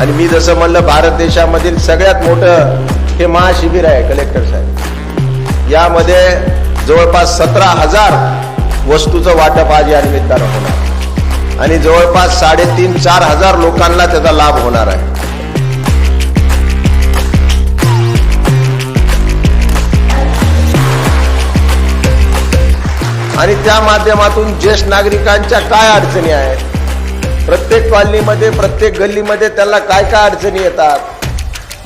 आणि मी जसं म्हणलं भारत देशामधील सगळ्यात मोठं हे महाशिबिर आहे कलेक्टर साहेब. यामध्ये जवळपास सतरा हजार वस्तूचं वाटप आज या निमित्तानं होणार. आणि जवळपास साडेतीन चार हजार लोकांना त्याचा लाभ होणार आहे. आणि त्या माध्यमातून ज्येष्ठ नागरिकांच्या काय अडचणी आहेत? प्रत्येक कॉलनीमध्ये प्रत्येक गल्लीमध्ये त्याला काय काय अडचणी येतात?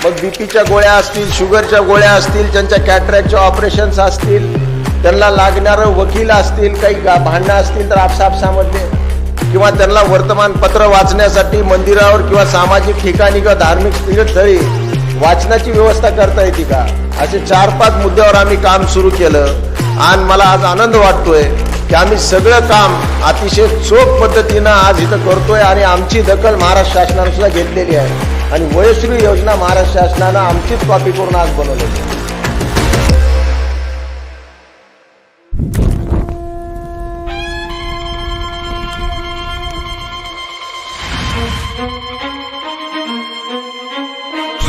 मग बीपीच्या गोळ्या असतील शुगरच्या गोळ्या असतील त्यांच्या कॅटरॅक्टच्या ऑपरेशन्स असतील त्यांना लागणारं वकील असतील काही गा- भांडणं असतील तर आपसापसामध्ये किंवा त्यांना वर्तमानपत्र वाचण्यासाठी मंदिरावर किंवा सामाजिक ठिकाणी किंवा धार्मिक स्थळी वाचनाची व्यवस्था करता येते का? असे चार पाच मुद्द्यावर आम्ही काम सुरू केलं. आणि मला आज आनंद वाटतोय की आम्ही सगळं काम अतिशय चोख पद्धतीनं आज इथं करतोय आणि आमची दखल महाराष्ट्र शासनानं सुद्धा घेतलेली आहे. आणि वयश्री योजना महाराष्ट्र शासनानं आमचीच कॉपी करून आज बनवलेली आहे.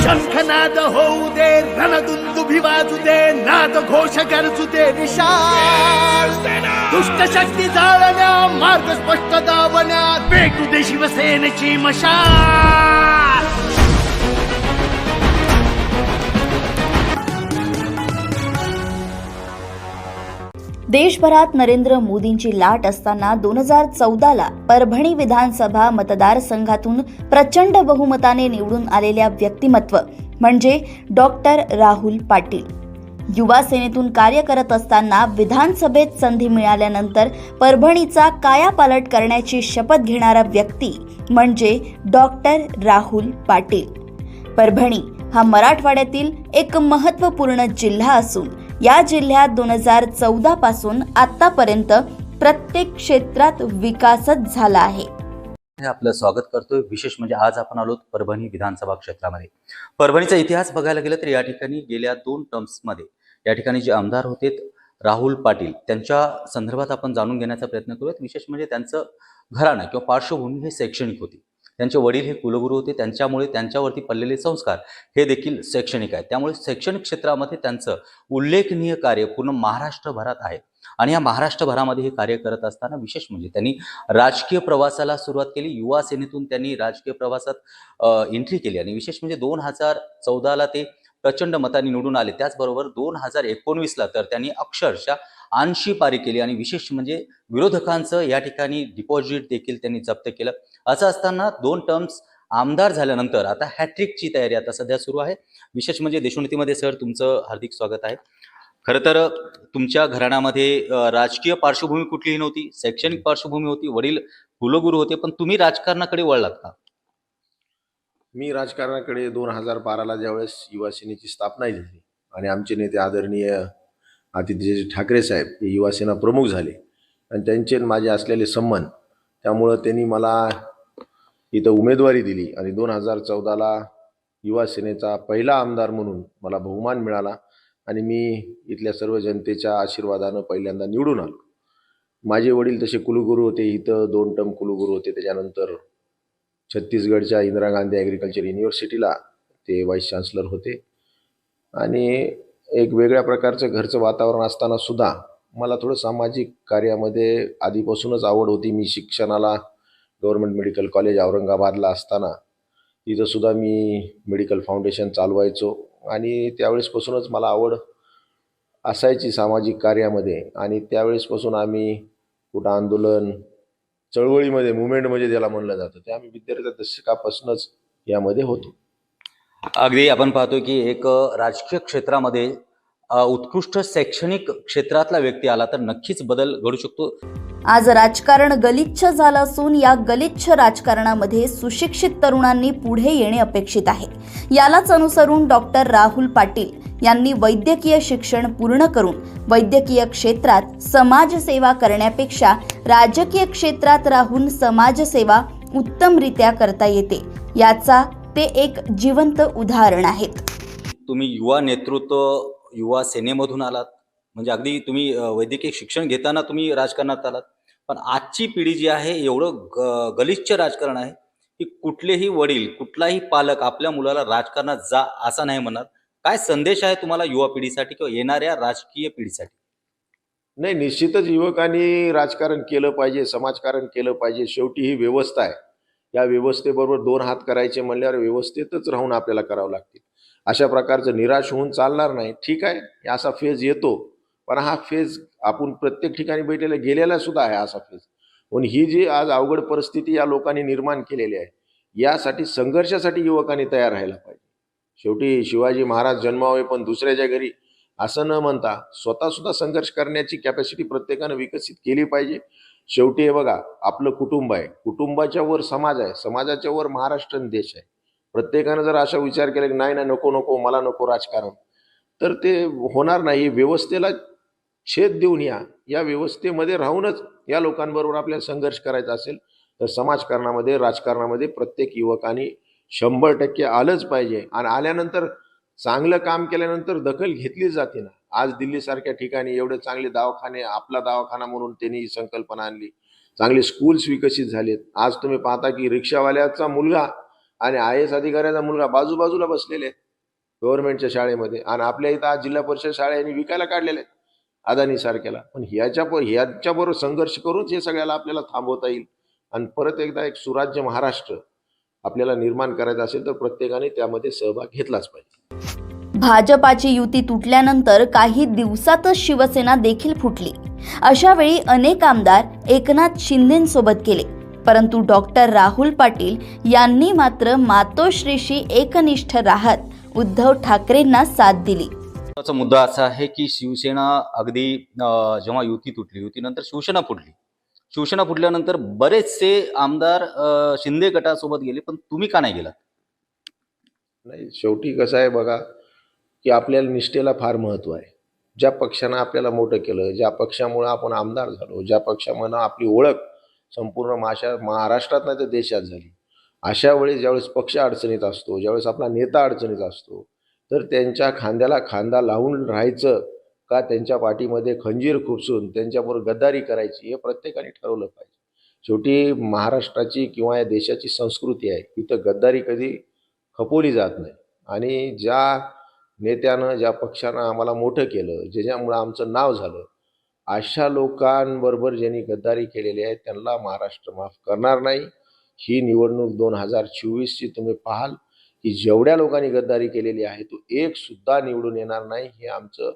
शंखनाद होऊ रणदुंदुभी वाजू दे नाद घोष गरजू दे विशाल. दुष्ट शक्ती जाळण्या मार्ग स्पष्ट दावण्या भेटू दे शिवसेनेची मशाल. देशभरात नरेंद्र मोदींची लाट असताना दोन हजार चौदाला परभणी विधानसभा मतदारसंघातून प्रचंड बहुमताने निवडून आलेल्या व्यक्तिमत्व म्हणजे डॉक्टर राहुल पाटील. युवा सेनेतून कार्य करत असताना विधानसभेत संधी मिळाल्यानंतर परभणीचा कायापालट करण्याची शपथ घेणारा व्यक्ती म्हणजे डॉक्टर राहुल पाटील. परभणी हा मराठवाड्यातील एक महत्त्वपूर्ण जिल्हा असून या जिल्ह्यात दोन हजार चौदा पासून आतापर्यंत प्रत्येक क्षेत्रात विकासच झाला आहे. आपलं स्वागत करतोय. विशेष म्हणजे आज आपण आलो परभणी विधानसभा क्षेत्रामध्ये. परभणीचा इतिहास बघायला गेलं तर या ठिकाणी गेल्या दोन टर्म्समध्ये या ठिकाणी जे आमदार होते राहुल पाटील त्यांच्या संदर्भात आपण जाणून घेण्याचा प्रयत्न करूयात. विशेष म्हणजे त्यांचं घराणं किंवा पार्श्वभूमी हे शैक्षणिक होती. त्यांचे वडील हे कुलगुरू होते. त्यांच्यामुळे त्यांच्यावरती पडलेले संस्कार हे देखील शैक्षणिक आहेत. त्यामुळे शैक्षणिक क्षेत्रामध्ये त्यांचं उल्लेखनीय कार्य पूर्ण महाराष्ट्रभरात आहे. आणि या महाराष्ट्रभरामध्ये हे कार्य करत असताना विशेष म्हणजे त्यांनी राजकीय प्रवासाला सुरुवात केली. युवा सेनेतून त्यांनी राजकीय प्रवासात एंट्री केली आणि विशेष म्हणजे दोन हजार चौदाला ते प्रचंड मतांनी निवडून आले. त्याचबरोबर दोन हजार एकोणवीसला तर त्यांनी अक्षरशः ऐंशी पारी केली आणि विशेष म्हणजे विरोधकांचं या ठिकाणी डिपॉझिट देखील त्यांनी जप्त केलं. असं असताना दोन टर्म्स आमदार झाल्यानंतर आता हॅट्रिकची तयारी आता सध्या सुरू आहे. विशेष म्हणजे देशोन्नतीमध्ये सर तुमचं हार्दिक स्वागत आहे. खरं तर तुमच्या घराण्यामध्ये राजकीय पार्श्वभूमी कुठलीही नव्हती शैक्षणिक पार्श्वभूमी होती वडील कुलगुरू होते पण तुम्ही राजकारणाकडे वळलात का? मी राजकारणाकडे दोन हजार बाराला ज्यावेळेस युवा सेनेची स्थापना झाली आणि आमचे नेते आदरणीय आदित्यजी ठाकरे साहेब हे युवासेना प्रमुख झाले आणि त्यांचे माझे असलेले संबंध त्यामुळं त्यांनी मला इथं उमेदवारी दिली आणि दोन हजार चौदाला युवासेनेचा पहिला आमदार म्हणून मला बहुमान मिळाला. आणि मी इथल्या सर्व जनतेच्या आशीर्वादानं पहिल्यांदा निवडून आलो. माझे वडील तसे कुलगुरू होते इथं दोन टर्म कुलगुरू होते. त्याच्यानंतर छत्तीसगडच्या इंदिरा गांधी ॲग्रिकल्चर युनिव्हर्सिटीला ते व्हाईस चान्सलर होते. आणि एक वेगळ्या प्रकारचं घरचं वातावरण असताना सुद्धा मला थोडं सामाजिक कार्यामध्ये आधीपासूनच आवड होती. मी शिक्षणाला गव्हर्नमेंट मेडिकल कॉलेज औरंगाबादला असताना तिथंसुद्धा मी मेडिकल फाउंडेशन चालवायचो. आणि त्यावेळेसपासूनच मला आवड असायची सामाजिक कार्यामध्ये. आणि त्यावेळेसपासून आम्ही कुठं आंदोलन चळवळीमध्ये मुवमेंट म्हणजे त्याला म्हणलं जातं ते आम्ही विद्यार्थी दशकापासूनच यामध्ये होतो. अगदी आपण पाहतो की एक राजकीय क्षेत्रामध्ये उत्कृष्ट शैक्षणिक क्षेत्रातला व्यक्ती आला तर नक्कीच बदल घडू शकतो. आज राजकारण गलिच्छ झालं असून या गलिच्छ राजकारणामध्ये सुशिक्षित तरुणांनी पुढे येणे अपेक्षित आहे. यालाच अनुसरून डॉक्टर राहुल पाटील यांनी वैद्यकीय शिक्षण पूर्ण करून वैद्यकीय क्षेत्रात समाजसेवा करण्यापेक्षा राजकीय क्षेत्रात राहून समाजसेवा उत्तमरित्या करता येते. याचा ते एक जिवंत उदाहरण आहेत. तुम्ही युवा नेतृत्व युवा सेनेमधून आलात. म्हणजे अगदी तुम्ही वैद्यकीय शिक्षण घेताना तुम्ही राजकारणात आलात. पण आजची पिढी जी आहे एवढं ग- गलिच्छ राजकारण आहे की कुठलेही वडील कुठलाही पालक आपल्या मुलाला राजकारणात जा असा नाही म्हणणार काय संदेश आहे तुम्हाला युवा पिढीसाठी किंवा येणाऱ्या राजकीय पिढीसाठी? नाही निश्चितच युवकांनी राजकारण केलं पाहिजे समाजकारण केलं पाहिजे. शेवटी ही व्यवस्था आहे. या व्यवस्थेबरोबर दोन हात करायचे म्हणल्यावर व्यवस्थेतच राहून आपल्याला करावं लागतील. अशा प्रकारचं निराश होऊन चालणार नाही. ठीक आहे असा फेज येतो. पण हा फेज आपण प्रत्येक ठिकाणी बैठलेला गेलेला सुद्धा आहे असा फेज. पण ही जी आज अवघड परिस्थिती या लोकांनी निर्माण केलेली आहे यासाठी संघर्षासाठी युवकांनी तयार राहायला पाहिजे. शेवटी शिवाजी महाराज जन्मावे पण दुसऱ्याच्या घरी असं न म्हणता स्वतः सुद्धा संघर्ष करण्याची कॅपॅसिटी प्रत्येकानं विकसित केली पाहिजे. शेवटी हे बघा आपलं कुटुंब आहे. कुटुंबाच्या वर समाज आहे. समाजाच्या वर महाराष्ट्र देश आहे. प्रत्येकानं जर असा विचार केला की नाही ना नको नको मला नको राजकारण तर ते होणार नाही. व्यवस्थेला छेद देऊन या. या व्यवस्थेमध्ये राहूनच या लोकांबरोबर आपल्याला संघर्ष करायचा असेल तर समाजकारणामध्ये राजकारणामध्ये प्रत्येक युवकाने शंभर टक्के आलंच पाहिजे. आणि आल्यानंतर चांगलं काम केल्यानंतर दखल घेतली जाते ना. आज दिल्लीसारख्या ठिकाणी एवढे चांगले दवाखाने आपला दवाखाना म्हणून त्यांनी ही संकल्पना आणली. चांगले स्कूल्स विकसित झालेत. आज तुम्ही पाहता की रिक्षावाल्याचा मुलगा आणि आय एस अधिकाऱ्याचा मुलगा बाजूबाजूला बसलेले आहेत गव्हर्नमेंटच्या शाळेमध्ये. आणि आपल्या इथं आज जिल्हा परिषद शाळेने विकायला काढलेले आहेत. अदानीसारख्याला पण ह्याच्या ह्याच्याबरोबर संघर्ष करूनच हे सगळ्याला आपल्याला थांबवता येईल. आणि परत एकदा एक सुराज्य महाराष्ट्र आपल्याला निर्माण करायचं असेल तर प्रत्येकाने त्यामध्ये सहभाग घेतलाच पाहिजे. भाजपाची युती तुटल्यानंतर काही दिवसातच शिवसेना देखील फुटली. अशा वेळी अनेक आमदार एकनाथ शिंदेसोबत गेले. परंतु डॉक्टर राहुल पाटील यांनी मात्र मातोश्रीशी एकनिष्ठ राहत उद्धव ठाकरेंना साथ दिली. महत्त्वाचा मुद्दा असा आहे की शिवसेना अगदी जेव्हा युती तुटली युतीनंतर शिवसेना फुटली. शिवसेना फुटल्यानंतर बरेचसे आमदार शिंदे गटासोबत गेले पण तुम्ही का नाही गेलात? नाही शेवटी कसं आहे बघा की आपल्याला निष्ठेला फार महत्त्व आहे. ज्या पक्षानं आपल्याला मोठं केलं ज्या पक्षामुळं आपण आमदार झालो ज्या पक्षामुळं आपली ओळख संपूर्ण माशा महाराष्ट्रात नाही तर देशात झाली. अशा वेळी ज्यावेळेस पक्ष अडचणीत असतो ज्यावेळेस आपला नेता अडचणीत असतो तर त्यांच्या खांद्याला खांदा लावून राहायचं का त्यांच्या पाठीमध्ये खंजीर खुपसून त्यांच्याबरोबर गद्दारी करायची हे प्रत्येकाने ठरवलं पाहिजे. शेवटी महाराष्ट्राची किंवा या देशाची संस्कृती आहे इथं गद्दारी कधी खपवली जात नाही. आणि ज्या नेत्यानं ज्या पक्षानं आम्हाला मोठं केलं ज्याच्यामुळं आमचं नाव झालं अशा लोकांबरोबर ज्यांनी गद्दारी केलेली आहे त्यांना महाराष्ट्र माफ करणार नाही. ही निवडणूक दोन हजार चोवीसची तुम्ही पाहाल. की जेवढ्या लोकांनी गद्दारी केलेली आहे तो एक सुद्धा निवडून येणार नाही हे आमचं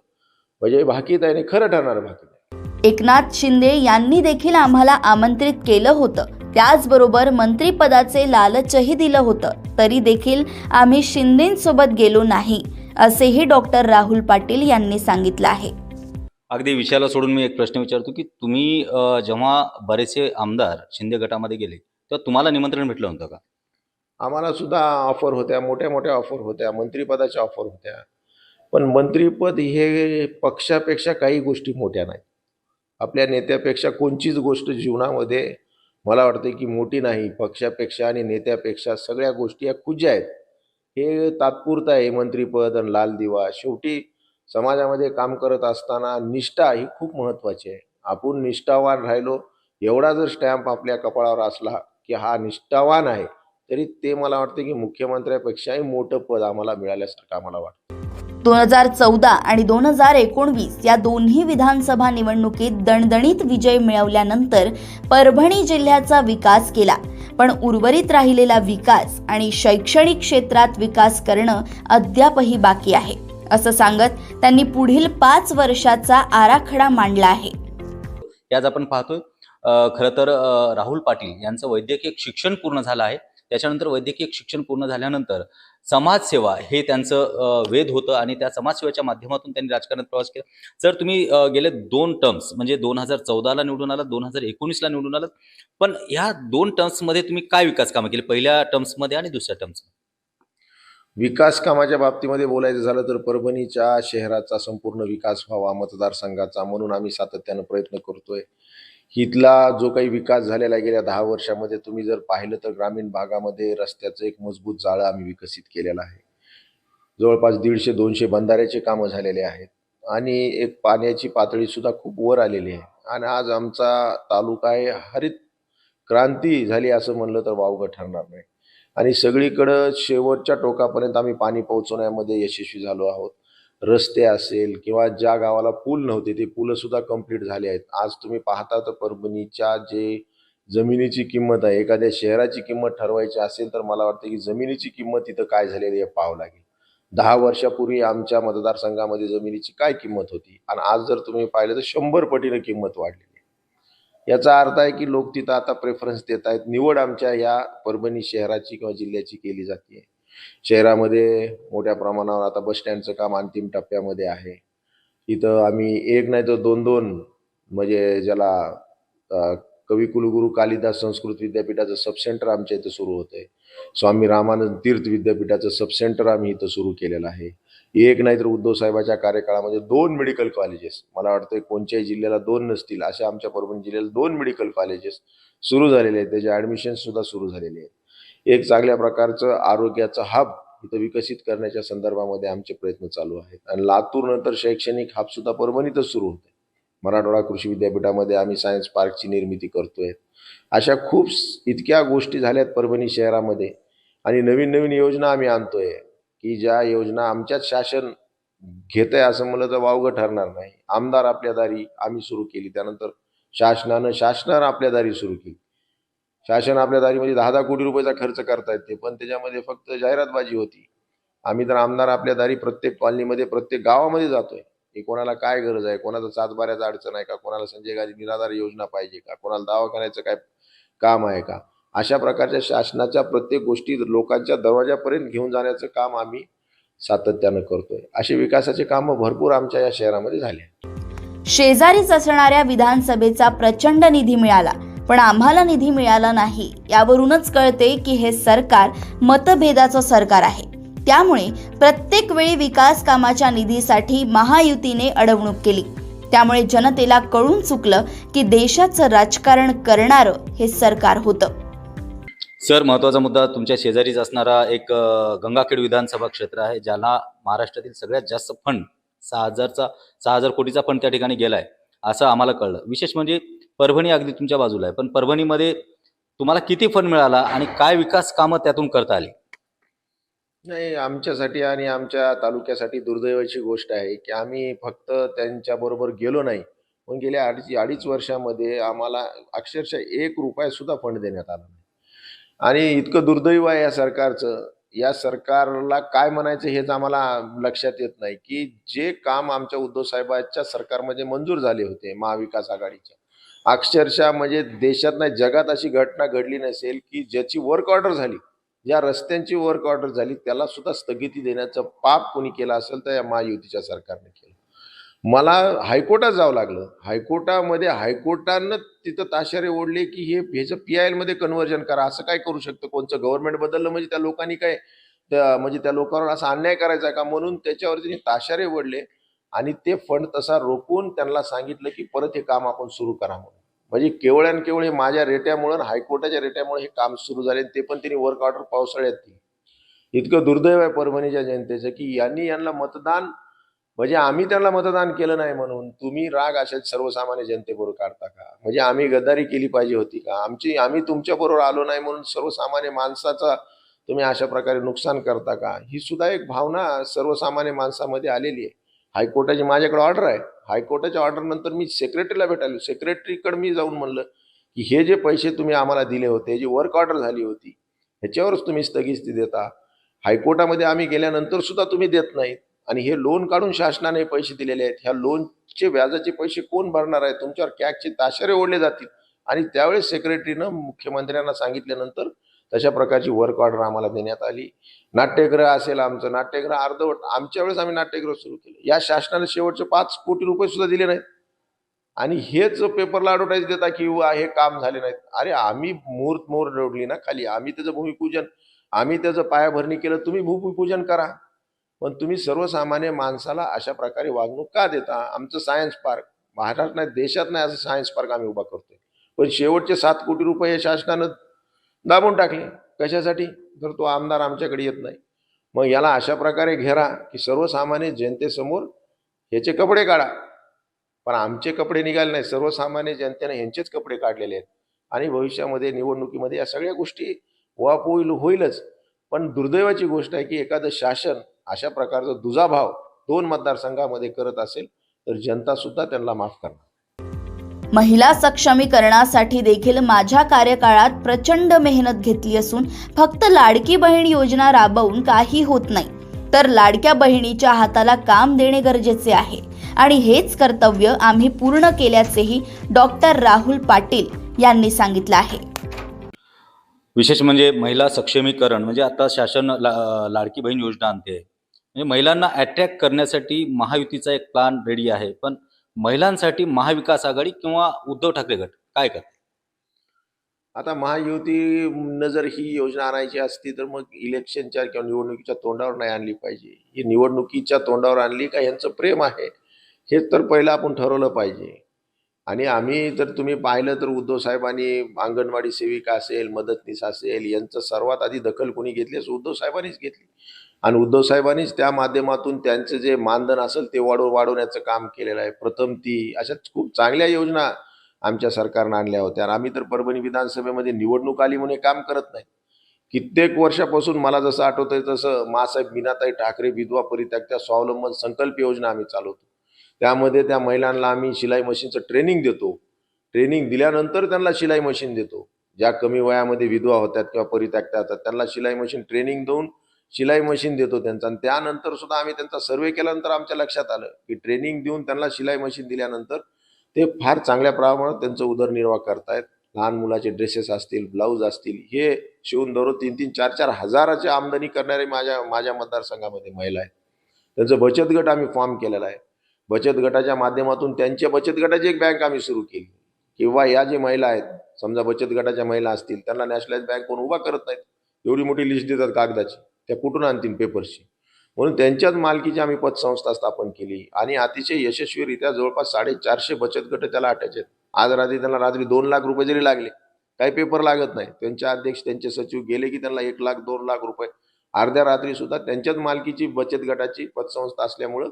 म्हणजे भाकीत आहे आणि खरं ठरणार भाकीत एकनाथ शिंदे यांनी देखील आम्हाला आमंत्रित केलं होतं. त्याचबरोबर मंत्रिपदाचे लालचही दिलं होतं. तरी देखील आम्ही शिंदेसोबत गेलो नाही असेही डॉक्टर राहुल पाटील यांनी सांगितलं आहे. अगदी विषयाला सोडून मी एक प्रश्न विचारतो की तुम्ही जेव्हा बरेचसे आमदार शिंदे गटामध्ये गेले तेव्हा तुम्हाला निमंत्रण भेटलं होतं का? आम्हाला सुद्धा ऑफर होत्या मोठ्या मोठ्या ऑफर होत्या मंत्रिपदाच्या ऑफर होत्या. पण मंत्रिपद हे पक्षापेक्षा काही गोष्टी मोठ्या नाहीत. आपल्या नेत्यापेक्षा कोणचीच गोष्ट जीवनामध्ये मला वाटते की मोठी नाही. पक्षापेक्षा आणि नेत्यापेक्षा सगळ्या गोष्टी या खुज्या आहेत. हे तात्पुरतं आहे मंत्रिपद आणि लाल दिवा. शेवटी समाजामध्ये काम करत असताना निष्ठा ही खूप महत्त्वाची आहे. आपण निष्ठावान राहिलो एवढा जर स्टॅम्प आपल्या कपाळावर असला की हा निष्ठावान आहे तरी ते मला वाटतं की मुख्यमंत्र्यापेक्षाही मोठं पद आम्हाला मिळाल्यासारखं आम्हाला वाटतं. दोन हजार चौदा आणि दोन हजार एकोणवीस या दोन्ही विधानसभा निवडणुकीत दणदणीत विजय मिळवल्यानंतर परभणी जिल्ह्याचा विकास केला. पण उर्वरित राहिलेला विकास आणि शैक्षणिक क्षेत्रात विकास करणं अद्यापही बाकी आहे. असं सांगत त्यांनी पुढील पाच वर्षाचा आराखडा मांडला आहे. आज आपण पाहतोय. खरं तर राहुल पाटील यांचं वैद्यकीय शिक्षण पूर्ण झालं आहे. त्याच्यानंतर वैद्यकीय शिक्षण पूर्ण झाल्यानंतर समाजसेवा हे त्यांचं वेध होतं आणि त्या समाजसेवेच्या माध्यमातून त्यांनी राजकारणात प्रवास केला. जर तुम्ही गेले दोन टर्म्स म्हणजे दोन हजार चौदाला निवडून आलात दोन हजार एकोणीसला निवडून आलात पण ह्या दोन टर्म्समध्ये तुम्ही काय विकास कामं केली? पहिल्या टर्म्समध्ये आणि दुसऱ्या टर्म्समध्ये विकास कामाच्या बाबतीमध्ये बोलायचं झालं तर परभणीच्या शहराचा संपूर्ण विकास व्हावा मतदारसंघाचा म्हणून आम्ही सातत्यानं प्रयत्न करतोय. इथला जो काही विकास झालेला आहे गेल्या दहा वर्षामध्ये तुम्ही जर पाहिलं तर ग्रामीण भागामध्ये रस्त्याचं एक मजबूत जाळं आम्ही विकसित केलेलं आहे. जवळपास दीडशे दोनशे बंधाऱ्याचे कामं झालेले आहेत आणि एक पाण्याची पातळी सुद्धा खूप वर आलेली आहे. आणि आज आमचा तालुका आहे हरित क्रांती झाली असं म्हणलं तर वावगं ठरणार नाही. आणि सगळीकडं शेवटच्या टोकापर्यंत आम्ही पाणी पोहोचवण्यामध्ये यशस्वी झालो आहोत. रस्ते असेल किंवा ज्या गावाला पूल नव्हते ते पूलसुद्धा कंप्लीट कंप्लीट झाले आहेत. आज तुम्ही पाहता तर परभणीच्या जे जमिनीची किंमत आहे एखाद्या शहराची किंमत ठरवायची असेल तर मला वाटतं की जमिनीची किंमत तिथं काय झालेली आहे पाहावं लागेल. दहा वर्षापूर्वी आमच्या मतदारसंघामध्ये जमिनीची काय किंमत होती? आणि आज जर तुम्ही पाहिलं तर शंभर पटीनं किंमत वाढलेली आहे. याचा अर्थ आहे की लोक तिथं आता प्रेफरन्स देत आहेत. निवड आमच्या या परभणी शहराची किंवा जिल्ह्याची केली जाते. शहरामध्ये मोठ्या प्रमाणावर आता बस स्टँडचं काम अंतिम टप्प्यामध्ये आहे. इथं आम्ही एक नाही तर दोन दोन म्हणजे ज्याला अ, कविकुलगुरू कालिदास संस्कृत विद्यापीठाचं सबसेंटर आमच्या इथं सुरू होतंय. आहे स्वामी रामानंद तीर्थ विद्यापीठाचं सबसेंटर आम्ही इथं सुरू केलेलं आहे. एक नाही तर उद्धव साहेबाच्या कार्यकाळामध्ये दोन मेडिकल कॉलेजेस मला वाटतं कोणत्याही जिल्ह्याला दोन नसतील अशा आमच्या परभणी जिल्ह्याला दोन मेडिकल कॉलेजेस सुरू झालेले आहेत. त्याचे ऍडमिशन सुद्धा सुरू झालेले आहेत. एक चांगल्या प्रकारचं आरोग्याचं हब इथं विकसित करण्याच्या संदर्भामध्ये आमचे प्रयत्न चालू आहेत. आणि लातूर नंतर शैक्षणिक हब सुद्धा परभणीतच सुरू होते. मराठवाडा कृषी विद्यापीठामध्ये आम्ही सायन्स पार्कची निर्मिती करतोय. अशा खूप इतक्या गोष्टी झाल्यात परभणी शहरामध्ये. आणि नवीन नवीन योजना आम्ही आणतोय की ज्या योजना आमच्याच शासन घेत आहे असं म्हणलं तर वावगं ठरणार नाही. आमदार आपल्या दारी आम्ही सुरू केली. त्यानंतर शासनानं शासनानं आपल्या दारी सुरू केली. शासन आपल्या दारीमध्ये दहा दहा कोटी रुपयाचा खर्च करतायत ते पण त्याच्यामध्ये फक्त जाहिरातबाजी होती. आम्ही तर आमदार आपल्या दारी प्रत्येक कॉलनीमध्ये प्रत्येक गावामध्ये जातोय. की कोणाला काय गरज आहे? कोणाचा सातबाऱ्याचा अडचण आहे का? कोणाला संजय गांधी निराधार योजना पाहिजे का? कोणाला दवाखान्याचं काय काम आहे का? अशा प्रकारच्या शासनाच्या प्रत्येक गोष्टी लोकांच्या दरवाजापर्यंत घेऊन जाण्याचं काम आम्ही सातत्यानं करतोय. असे विकासाचे कामं भरपूर आमच्या या शहरामध्ये झाले शेजारीच असणाऱ्या विधानसभेचा प्रचंड निधी मिळाला. पण आम्हाला निधी मिळाला नाही. यावरूनच कळते की हे सरकार मतभेदाचं सरकार आहे. त्यामुळे प्रत्येक वेळी विकास कामाच्या निधीसाठी महायुतीने अडवणूक केली. त्यामुळे जनतेला कळून चुकलं की देशाचं राजकारण करणारं हे सरकार होतं. सर महत्त्वाचा मुद्दा तुमच्या शेजारीच असणारा एक गंगाखेड विधानसभा क्षेत्र आहे ज्याला महाराष्ट्रातील सगळ्यात जास्त फंड सहा हजारचा सहा हजार कोटीचा फंड त्या ठिकाणी गेलाय असं आम्हाला कळलं. विशेष म्हणजे परभणी अगदी तुमच्या बाजूला आहे. पण परभणीमध्ये तुम्हाला किती फंड मिळाला आणि काय विकास कामं त्यातून करता आली? नाही आमच्यासाठी आणि आमच्या तालुक्यासाठी दुर्दैवाची गोष्ट आहे की आम्ही फक्त त्यांच्याबरोबर गेलो नाही. पण गेल्या अडीच अडीच वर्षामध्ये आम्हाला अक्षरशः एक रुपया सुद्धा फंड देण्यात आला नाही. आणि इतकं दुर्दैव आहे या सरकारचं. या सरकारला काय म्हणायचं हेच आम्हाला लक्षात येत नाही की जे काम आमच्या उद्धव साहेबांच्या सरकारमध्ये मंजूर झाले होते महाविकास आघाडीच्या अक्षरशः म्हणजे देशात नाही जगात अशी घटना घडली नसेल की ज्याची वर्क ऑर्डर झाली. ज्या रस्त्यांची वर्क ऑर्डर झाली त्याला सुद्धा स्थगिती देण्याचं पाप कोणी केलं असेल तर या महायुतीच्या सरकारने केलं. मला हायकोर्टात जावं लागलं. हायकोर्टामध्ये हायकोर्टानं तिथं ताशारे ओढले की हे ह्याचं पी आय एलमध्ये कन्व्हर्जन करा. असं काय करू शकतं? कोणचं गव्हर्नमेंट बदललं? म्हणजे त्या लोकांनी काय म्हणजे त्या लोकांवर असा अन्याय करायचा का? म्हणून त्याच्यावर त्यांनी ताशारे ओढले. आणि ते फंड तसा रोखून त्यांना सांगितलं की परत हे काम आपण सुरू करा म्हणून. म्हणजे केवळ आणि केवळ हे माझ्या रेट्यामुळे हायकोर्टाच्या रेट्यामुळे हे काम सुरू झाले ते पण त्यांनी वर्क ऑर्डर पावसाळ्यात दिली इतकं दुर्दैव आहे परभणीच्या जनतेचं की यांनी यांना मतदान म्हणजे आम्ही त्यांना मतदान केलं नाही म्हणून तुम्ही राग अशाच सर्वसामान्य जनतेबरोबर काढता का? म्हणजे आम्ही गद्दारी केली पाहिजे होती का? आमची आम्ही तुमच्याबरोबर आलो नाही म्हणून सर्वसामान्य माणसाचा तुम्ही अशा प्रकारे नुकसान करता का? ही सुद्धा एक भावना सर्वसामान्य माणसामध्ये आलेली आहे. हायकोर्टाची माझ्याकडे ऑर्डर आहे. हायकोर्टाच्या ऑर्डर नंतर मी सेक्रेटरीला भेटायलो. सेक्रेटरीकडे मी जाऊन म्हणलं की हे जे पैसे तुम्ही आम्हाला दिले होते जी वर्क ऑर्डर झाली होती ह्याच्यावरच तुम्ही स्थगिती देता. हायकोर्टामध्ये आम्ही गेल्यानंतर सुद्धा तुम्ही देत नाहीत. आणि हे लोन काढून शासनाने पैसे दिलेले आहेत. ह्या लोनचे व्याजाचे पैसे कोण भरणार आहे? तुमच्यावर कॅगचे ताशेरे ओढले जातील. आणि त्यावेळेस सेक्रेटरीनं मुख्यमंत्र्यांना सांगितल्यानंतर तशा प्रकारची वर्क ऑर्डर आम्हाला देण्यात आली. नाट्यगृह असेल आमचं नाट्यगृह अर्धवट आमच्या वेळेस आम्ही नाट्यगृह सुरू केलं. या शासनाने शेवटचे पाच कोटी रुपये सुद्धा दिले नाहीत. आणि हेच पेपरला ॲडव्हर्टाईज देता की हे काम झाले नाहीत. अरे आम्ही मुहूर्त मोर रोडली ना खाली. आम्ही त्याचं भूमिपूजन आम्ही त्याचं पायाभरणी केलं तुम्ही भूमिपूजन करा. पण तुम्ही सर्वसामान्य माणसाला अशा प्रकारे वागणूक का देता? आमचं सायन्स पार्क महाराष्ट्र नाही देशात नाही असं सायन्स पार्क आम्ही उभा करतोय. पण शेवटचे सात कोटी रुपये हे शासनानं दाबून टाकले. कशासाठी? तर तो आमदार आमच्याकडे येत नाही. मग याला अशा प्रकारे घेरा की सर्वसामान्य जनतेसमोर ह्याचे कपडे काढा. पण आमचे कपडे निघाले नाही सर्वसामान्य जनतेने ह्यांचेच कपडे काढलेले आहेत. आणि भविष्यामध्ये निवडणुकीमध्ये या सगळ्या गोष्टी ओआप होईल होईलच. पण दुर्दैवाची गोष्ट आहे की एखादं शासन अशा प्रकारचा दुजाभाव दोन मतदारसंघामध्ये करत असेल तर जनता सुद्धा त्यांना माफ करणार. महिला सक्षमीकरणासाठी देखील माझ्या कार्यकाळात प्रचंड मेहनत घेतली असून फक्त लाडकी बहीण योजना राबवून काही होत नाही. तर लाडक्या बहिणीच्या हाताला काम देणे गरजेचे आहे. आणि हेच कर्तव्य आम्ही पूर्ण केल्याचेही डॉक्टर राहुल पाटील यांनी सांगितलं आहे. विशेष म्हणजे महिला सक्षमीकरण म्हणजे आता शासन ला, लाडकी बहीण योजना आणते. म्हणजे महिलांना अट्रॅक्ट करण्यासाठी महायुतीचा एक प्लान रेडी आहे. पण महिलांसाठी महाविकास आघाडी किंवा उद्धव ठाकरे गट? काय करते आता महायुतीनं जर ही योजना आणायची असती तर मग इलेक्शनच्या किंवा निवडणुकीच्या तोंडावर नाही आणली पाहिजे. ही निवडणुकीच्या तोंडावर आणली का यांचं प्रेम आहे? हेच तर पहिलं आपण ठरवलं पाहिजे. आणि आम्ही जर तुम्ही पाहिलं तर उद्धव साहेबांनी अंगणवाडी सेविका असेल मदतनीस असेल यांचं सर्वात आधी दखल कोणी घेतली असं उद्धव साहेबांनीच घेतली. आणि उद्धव साहेबांनीच त्या माध्यमातून त्यांचं जे मानधन असेल ते वाढव वाढवण्याचं काम केलेलं आहे. प्रथम ती अशा खूप चांगल्या योजना आमच्या सरकारनं आणल्या होत्या. आणि आम्ही तर परभणी विधानसभेमध्ये निवडणूक आली म्हणून हे काम करत नाही. कित्येक वर्षापासून मला जसं आठवतंय तसं मासाहेब मीनाताई ठाकरे विधवा परित्यक्त्या स्वावलंबन संकल्प योजना आम्ही चालवतो. त्यामध्ये त्या महिलांना आम्ही शिलाई मशीनचं ट्रेनिंग देतो. ट्रेनिंग दिल्यानंतर त्यांना शिलाई मशीन देतो. ज्या कमी वयामध्ये विधवा होत्यात किंवा परित्यक्त्या होतात त्यांना शिलाई मशीन ट्रेनिंग देऊन शिलाई मशीन देतो त्यांचा. आणि त्यानंतर सुद्धा आम्ही त्यांचा सर्वे केल्यानंतर आमच्या लक्षात आलं की ट्रेनिंग देऊन त्यांना शिलाई मशीन दिल्यानंतर ते फार चांगल्या प्रमाणात त्यांचं उदरनिर्वाह करतायत. लहान मुलाचे ड्रेसेस असतील ब्लाऊज असतील हे शिवून दररोज तीन तीन चार चार हजाराची आमदनी करणारे माझ्या माझ्या मतदारसंघामध्ये महिला आहेत. त्यांचं बचत गट आम्ही फॉर्म केलेला आहे. बचत गटाच्या माध्यमातून त्यांच्या बचत गटाची एक बँक आम्ही सुरू केली. किंवा या जे महिला आहेत समजा बचत गटाच्या महिला असतील त्यांना नॅशनलाइज बँक कोण उभा करत नाहीत. एवढी मोठी लिस्ट देतात कागदाची. त्या कुठून आणतील पेपरची म्हणून त्यांच्याच मालकीची आम्ही पतसंस्था स्थापन केली. आणि अतिशय यशस्वीरित्या जवळपास साडेचारशे बचत गट त्याला अटॅच आहेत. आज रात्री त्यांना रात्री दोन लाख रुपये जरी लागले काही पेपर लागत नाही. त्यांचे अध्यक्ष त्यांचे सचिव गेले की त्यांना एक लाख दोन लाख रुपये. अर्ध्या रात्री सुद्धा त्यांच्याच मालकीची बचत गटाची पतसंस्था असल्यामुळं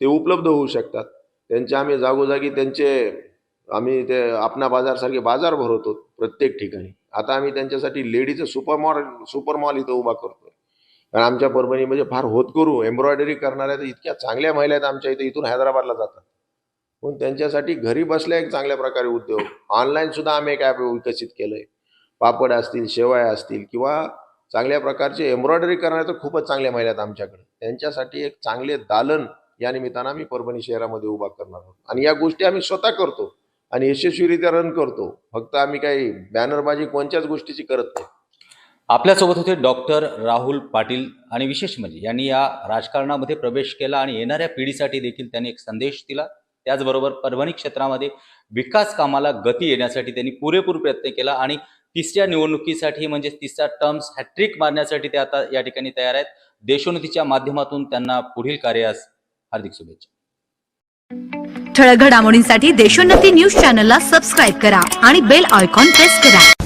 ते उपलब्ध होऊ शकतात. त्यांचे आम्ही जागोजागी त्यांचे आम्ही ते आपणा बाजारसारखे बाजार भरवतो प्रत्येक ठिकाणी. आता आम्ही त्यांच्यासाठी लेडीचं सुपर मॉल सुपर मॉल इथं उभा करतोय. कारण आमच्या परभणीमध्ये म्हणजे फार होत करू एम्ब्रॉयडरी करणाऱ्या तर इतक्या चांगल्या महिला आहेत आमच्या इथे इथून हैदराबादला जातात. पण त्यांच्यासाठी घरी बसल्या एक चांगल्या प्रकारे उद्योग. ऑनलाईन सुद्धा आम्ही एक ॲप विकसित केलंय. पापड असतील शेवाया असतील किंवा चांगल्या प्रकारचे एम्ब्रॉयडरी करणाऱ्या तर खूपच चांगल्या महिला आहेत आमच्याकडे. त्यांच्यासाठी एक चांगले दालन या निमित्तानं आम्ही परभणी शहरामध्ये उभा करणार आहोत. आणि या गोष्टी आम्ही स्वतः करतो आणि यशस्वीरित्या रन करतो. फक्त आम्ही काही बॅनरबाजी कोणत्याच गोष्टीची करत नाही. आपल्यासोबत होते डॉक्टर राहुल पाटील आणि विशेष म्हणजे यांनी या राजकारणामध्ये प्रवेश केला आणि येणाऱ्या पिढीसाठी देखील त्यांनी एक संदेश दिला. त्याचबरोबर परभणी क्षेत्रामध्ये विकास कामाला गती येण्यासाठी त्यांनी पुरेपूर प्रयत्न केला आणि तिसऱ्या निवडणुकीसाठी म्हणजे तिसऱ्या टर्म्स हॅट्रिक मारण्यासाठी ते आता या ठिकाणी तयार आहेत. देशोन्नतीच्या माध्यमातून त्यांना पुढील कार्यास हार्दिक शुभेच्छा. ठळक घडामोडींसाठी देशोन्नती न्यूज चॅनलला सबस्क्राईब करा आणि बेल आयकॉन प्रेस करा.